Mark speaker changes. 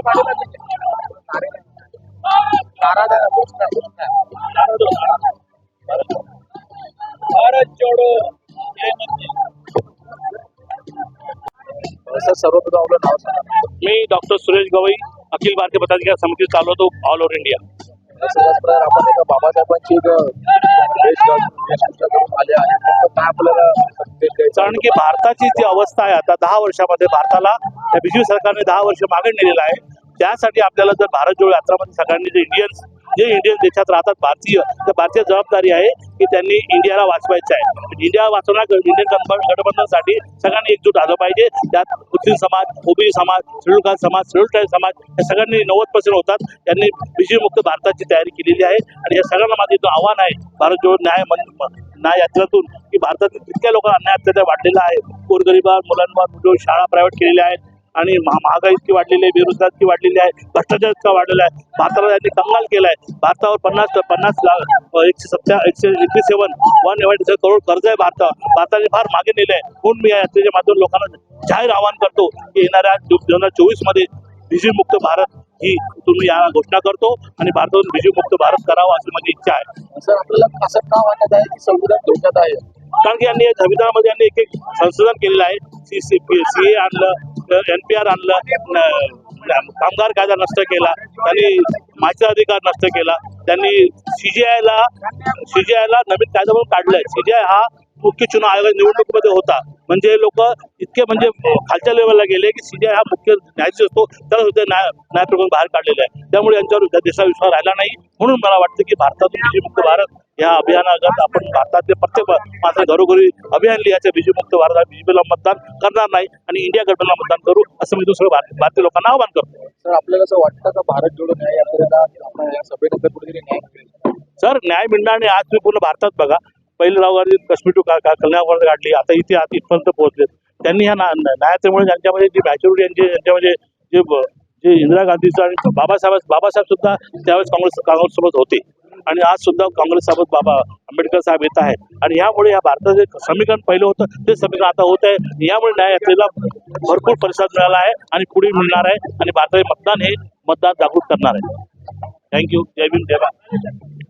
Speaker 1: भारत
Speaker 2: मी डॉक्टर सुरेश गवई अखिल भारतीय पदाधिकार समिती चालवतो ऑल ओव्हर इंडिया.
Speaker 1: बाबासाहेबांची देश
Speaker 2: कारण की भारताची जी अवस्था आहे आता दहा वर्षामध्ये भारताला त्या बीजेपी सरकारने दहा वर्ष मागे नेलेलं आहे. त्यासाठी आपल्याला जर भारत जोड यात्रामध्ये सगळ्यांनी जे इंडियन्स जे इंडियन देशात राहतात भारतीय तर भारतीय जबाबदारी आहे की त्यांनी इंडियाला वाचवायचं आहे. इंडिया वाचवण्या इंडियन गठबंधनसाठी सगळ्यांनी एकजूट झालं पाहिजे. त्यात मुस्लिम समाज ओबीसी समाज शेड्यूल कास्ट समाज शेड्यूल ट्राईब समाज हे सगळ्यांनी नव्वद पर्सेंट होतात. त्यांनी विजयमुक्त भारताची तयारी केलेली आहे. आणि या सगळ्यांना माझं इथं आव्हान आहे भारत जोड न्याय न्याय यात्रातून की भारतातील जितक्या लोकांना अन्याय अत्याचार वाढलेला आहे. गोरगरिबार मुलांवर शाळा प्रायव्हेट केलेल्या आहेत आणि महा- महागाई इतकी वाढलेली आहे बेरोजगार इतकी वाढलेली आहे भ्रष्टाचार इतका वाढलेला आहे. भारताला त्यांनी कंगाल केलाय. भारतावर पन्नास पन्नास लाख एकशे सत्या एकशे एकवीस सेवन वन एव्हन्टी करोड कर्ज आहे भारतावर भारताने फार मागे नेले आहे म्हणून मी या यात्रेच्या माध्यमातून लोकांना जाहीर आवाहन करतो की येणाऱ्या दोन हजार चोवीसमध्ये बिजी मुक्त भारत ही तुम्ही या घोषणा करतो आणि भारतातून बिजी मुक्त भारत करावा अशी माझी इच्छा आहे.
Speaker 1: सर आपल्याला असं का वाटत आहे की संविधान धोक्यात आहे?
Speaker 2: कारण की यांनी संविधानामध्ये यांनी एक एक संशोधन केलेलं आहे. सी सी सी ए आणलं एन पी आर आणलं कामगार कायदा नष्ट केला त्यांनी माहिती अधिकार नष्ट केला त्यांनी सीजीआयला सीजीआयला नवीन कायदा म्हणून काढलाय. सीजीआय हा मुख्य चुनाव आयोग निवडणुकीमध्ये होता. म्हणजे लोक इतके म्हणजे खालच्या लेवलला गेले की सीजीआय हा मुख्य न्यायाधीश असतो त्याला सुद्धा न्याय न्यायप्रकरण बाहेर काढलेला आहे. त्यामुळे यांच्यावर देशाविश्वास देशाचा विश्वास राहिला नाही. म्हणून मला वाटतं की भारतातून मुक्त भारत या अभियानागत आपण भारतातले प्रत्येक माझ्या घरोघरी अभियान लिहायचं बीजी मुक्त भारत बीजेपीला मतदान करणार नाही आणि इंडिया गठबंधनला मतदान करू असं मी दुसरं भारत- भारतीय लोकांना आवाहन करतो.
Speaker 1: सर आपल्याला असं वाटतं का भारत जोडो न्याय यात्रेला आपण या सभेनंतर कुठेतरी न्याय मिळेल?
Speaker 2: सर न्याय मिळणार आणि आज तुम्ही पूर्ण भारतात बघा. पहिले राव गांधी काश्मीर टू कन्याकुमारी काढली. आता इथे आता इथपर्यंत पोहोचले. त्यांनी ह्या ना- न्यायालयामुळे त्यांच्यामध्ये जी मॅच्युरिटी यांची यांच्यामध्ये जे जे इंदिरा गांधीचं आणि बाबासाहेब बाबासाहेब सुद्धा त्यावेळेस काँग्रेस काँग्रेससोबत होते. आणि आज सुद्धा काँग्रेससोबत बाबा आंबेडकर साहेब येत आहेत. आणि यामुळे या भारताचे समीकरण पहिलं होतं ते समीकरण आता होत आहे. यामुळे न्याय यात्रेला भरपूर प्रतिसाद मिळाला आहे आणि पुढे मिळणार आहे. आणि भारताचे मतदान हे मतदार जागृत करणार आहे. थँक्यू जय भीम जय भारत.